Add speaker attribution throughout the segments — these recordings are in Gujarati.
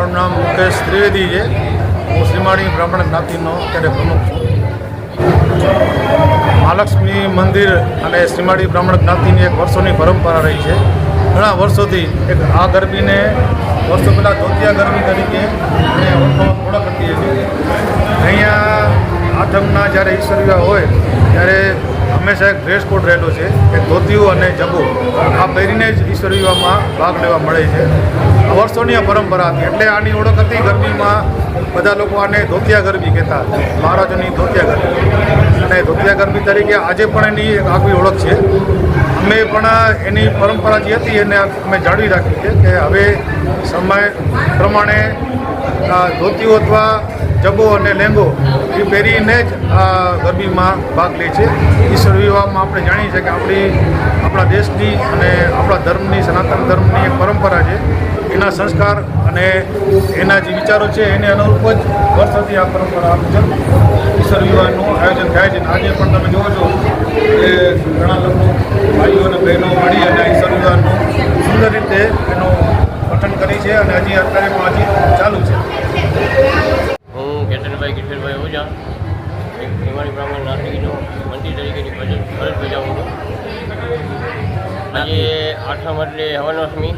Speaker 1: મારું નામ મુકેશ ત્રિવેદી છે. હું શ્રીમાણી બ્રાહ્મણ જ્ઞાતિનો અત્યારે પ્રમુખ છું. મહાલક્ષ્મી મંદિર અને શ્રીમાળી બ્રાહ્મણ જ્ઞાતિની એક વર્ષોની પરંપરા રહી છે. ઘણા વર્ષોથી એક આ ગરબીને વર્ષો પહેલાં ધોતિયા ગરબી તરીકે અને ઓળખ હતી. અહીંયા આઠમના જ્યારે ઈશ્વર વિવાહ હોય, ત્યારે હંમેશા એક ડ્રેસ કોડ રહેલો છે કે ધોતિયું અને જબો. આ પહેરીને જ ઈશ્વર વિવાહમાં ભાગ લેવા મળે છે. વર્ષોની આ પરંપરા હતી. એટલે આની ઓળખ હતી ગરબીમાં બધા લોકો આને ધોતિયા ગરબી કહેતા. મહારાજોની ધોતિયા ગરબી અને ધોતિયા ગરબી તરીકે આજે પણ એની એક આગવી ઓળખ છે. અમે પણ એની પરંપરા જે હતી એને અમે જાળવી રાખી છે કે હવે સમય પ્રમાણે આ ધોતિયો અથવા જબો અને લેંગો એ પહેરીને જ આ ગરબીમાં ભાગ લે છે. ઈશ્વર વિવાહમાં આપણે જાણીએ છીએ કે આપણી, આપણા દેશની અને આપણા ધર્મની, સનાતન ધર્મની એક પરંપરા છે. એના સંસ્કાર અને એના જે વિચારો છે એને અનુરૂપ જ વર્ષોથી આ પરંપરા મુજબ ઈશ્વર વિવાહનું આયોજન થાય છે આજે પણ તમે જુઓ છો કે ઘણા લોકો ભાઈઓ અને બહેનો મળી અને ઈશ્વર વિવાહનું સુંદર રીતે એનું કરી છે અને હજી અત્યારે હજી ચાલુ છે.
Speaker 2: હું કેતનભાઈ કિશોરભાઈ ઓઝા, એક હિમાણી બ્રાહ્મણ નાગરિકનો મંત્રી તરીકેની ફરજ ફરજ બજાવું છું. આજે આઠમ એટલે હવનાષ્મી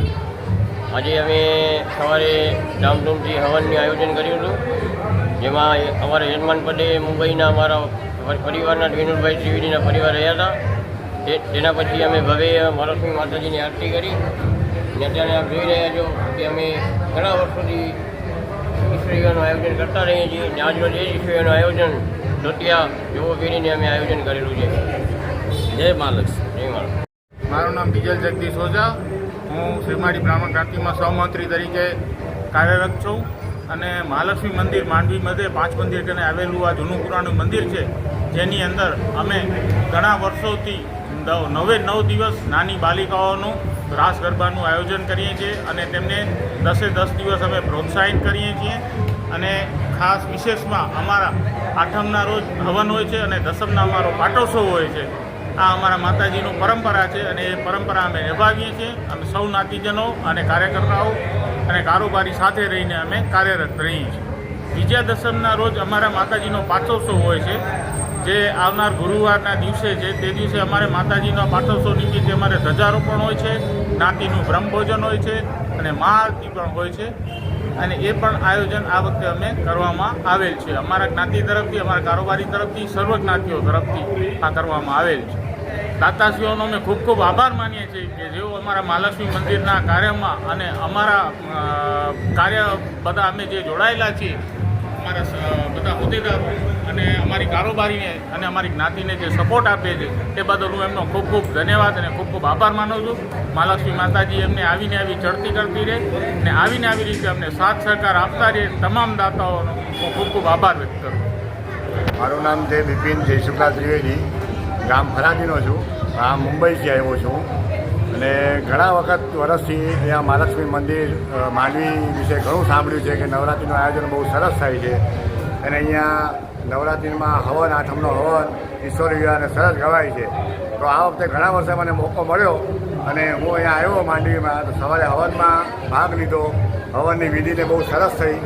Speaker 2: આજે અમે સવારે ધામધૂમથી હવનનું આયોજન કર્યું હતું, જેમાં અમારા યજમાન પદે મુંબઈના અમારા પરિવારના વિનોદભાઈ ત્રિવેદીના પરિવાર રહ્યા હતા. તેના પછી અમે ભવ્ય મહાલક્ષ્મી માતાજીની આરતી કરી. અને અત્યારે આપ જોઈ રહ્યા છો કે અમે ઘણા વર્ષોથી ઈશ્વરીઓનું આયોજન કરતા રહીએ છીએ અને આજરોજ એ ઈશ્વરીઓનું આયોજન ધોતિયા જેવો કરીને અમે આયોજન કરેલું છે. જય મહાલક્ષ્મી જય મહાલક્ષ્મી
Speaker 3: મારું નામ બીજલ જગદીશ ઓઝા હું શ્રીમાળી બ્રાહ્મણ જ્ઞાતિમાં સહમંત્રી તરીકે કાર્યરત છું અને મહાલક્ષ્મી મંદિર માંડવી મધ્યે પાંચ મંદિર કરીને આવેલું આ જૂનું પુરાણું મંદિર છે જેની અંદર અમે ઘણા વર્ષોથી નવ- નવે નવ દિવસ નાની બાલિકાઓનું રાસ ગરબાનું આયોજન કરીએ છીએ અને તેમને દસે દસ દિવસ અમે પ્રોત્સાહિત કરીએ છીએ. અને ખાસ વિશેષમાં અમારા આઠમના રોજ હવન હોય છે અને દસમના અમારો પાટોત્સવ હોય છે. આ અમારા માતાજીનું પરંપરા છે અને એ પરંપરા અમે નિભાવીએ છીએ. અમે સૌ નાતીજનો અને કાર્યકર્તાઓ અને કારોબારી સાથે રહીને અમે કાર્યરત રહીએ છીએ. વિજયા દશમના રોજ અમારા માતાજીનો પાટોત્સવ હોય છે. જે આવનાર ગુરુવારના દિવસે છે, તે દિવસે અમારે માતાજીના પાટોત્સવ નિમિત્તે અમારે ધ્વજારોપણ હોય છે, જ્ઞાતિનું બ્રહ્મભોજન હોય છે અને મહાઆરતી પણ હોય છે. અને એ પણ આયોજન આ વખતે અમે કરવામાં આવેલ છે. અમારા જ્ઞાતિ તરફથી, અમારા કારોબારી તરફથી, સર્વ જ્ઞાતિઓ તરફથી આ કરવામાં આવેલ છે. દાતાશ્રીઓનો અમે ખૂબ ખૂબ આભાર માનીએ છીએ કે જેઓ અમારા મહાલક્ષ્મી મંદિરના કાર્યમાં અને અમારા કાર્ય બધા અમે જે જોડાયેલા છીએ, અમારા બધા હોદ્દેદારો અને અમારી કારોબારીને અને અમારી જ્ઞાતિને જે સપોર્ટ આપે છે, તે બદલ હું એમનો ખૂબ ખૂબ ધન્યવાદ અને ખૂબ ખૂબ આભાર માનું છું. મહાલક્ષ્મી માતાજી એમને આવીને આવી ચડતી કરતી રહે અને આવીને આવી રીતે અમને સાથ સહકાર આપતા રહે તમામ દાતાઓનો હું ખૂબ ખૂબ આભાર વ્યક્ત કરું
Speaker 4: મારું નામ છે બિપિન જયશુક્લા ત્રિવેદી ગામ ફરાદીનો છું. આ મુંબઈથી આવ્યો છું. અને ઘણા વખત વર્ષથી અહીંયા મહાલક્ષ્મી મંદિર માંડવી વિશે ઘણું સાંભળ્યું છે કે નવરાત્રિનું આયોજન બહુ સરસ થાય છે. અને અહીંયા નવરાત્રિમાં હવન, આઠમનો હવન ઈશ્વર વિવાહને સરસ ગવાય છે. તો આ વખતે ઘણા વર્ષે મને મોકો મળ્યો અને હું અહીંયા આવ્યો માંડવીમાં. તો સવારે હવનમાં ભાગ લીધો. હવનની વિધિને બહુ સરસ થઈ.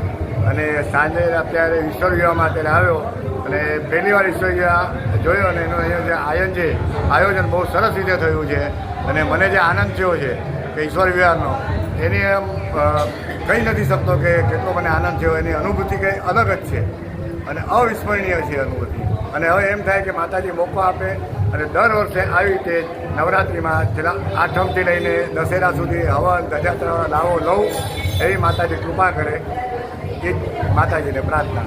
Speaker 4: અને સાંજે અત્યારે ઈશ્વર વિવાહમાં અત્યારે આવ્યો. અને પહેલી વાર ઈશ્વર વિવાહ જોયો અને એનું અહીંયા જે આયોજન છે, આયોજન બહુ સરસ રીતે થયું છે. અને મને જે આનંદ થયો છે કે ઈશ્વર વિવાહનો એની એમ કહી નથી શકતો કે કેટલો મને આનંદ થયો. એની અનુભૂતિ કંઈ અલગ જ છે. અને અવિસ્મરણીય છે અનુભૂતિ. અને હવે એમ થાય કે માતાજી મોકો આપે અને દર વર્ષે આવી રીતે નવરાત્રિમાં છેલ્લા આઠમથી લઈને દશેરા સુધી હવન ધજાત્રા લાવો લઉં એવી માતાજી કૃપા કરે એ માતાજીને પ્રાર્થના.